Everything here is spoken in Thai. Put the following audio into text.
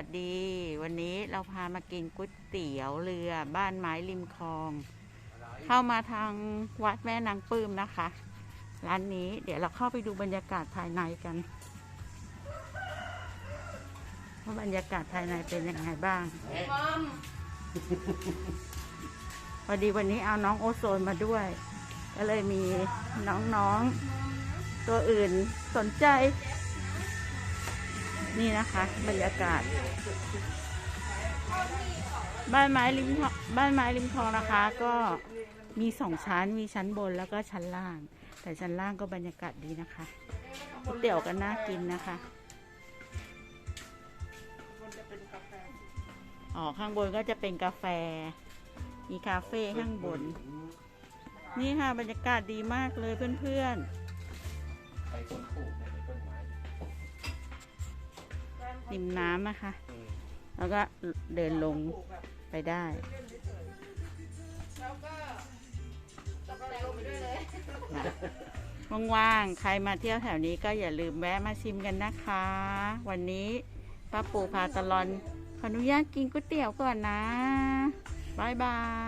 วัสดี วันนี้เราพามากินก๋วยเตี๋ยวเรือบ้านไม้ริมคลอง เข้ามาทางวัดแม่นางปื้มนะคะ ร้านนี้เดี๋ยวเราเข้าไปดูบรรยากาศภายในกันว่าบรรยากาศภายในเป็นยังไงบ้างพอดีวันนี้เอาน้องโอโซนมาด้วย ก็เลยมีน้องๆตัวอื่นสนใจ นี่นะคะ บรรยากาศ บ้านไม้ริมคลองบ้านไม้ริมคลองนะคะ ก็มีสองชั้นมีชั้นบนแล้วก็ชั้นล่าง แต่ชั้นล่างก็บรรยากาศดีนะคะก๋วยเตี๋ยวก็น่ากินนะคะอ๋อข้างบนก็จะเป็นกาแฟ มีคาเฟ่ข้างบน นี่ค่ะบรรยากาศดีมากเลยเพื่อนไปคนปลูกในต้นไม้ๆริมน้ำนะคะ แล้วก็เดินลงไปได้ว่างๆ ใครมาเที่ยวแถวนี้ก็อย่าลืมแวะมาชิมกันนะคะ วันนี้ป้าปูพาตลอน ขออนุญาตกินก๋วยเตี๋ยวก่อนนะบ๊ายบาย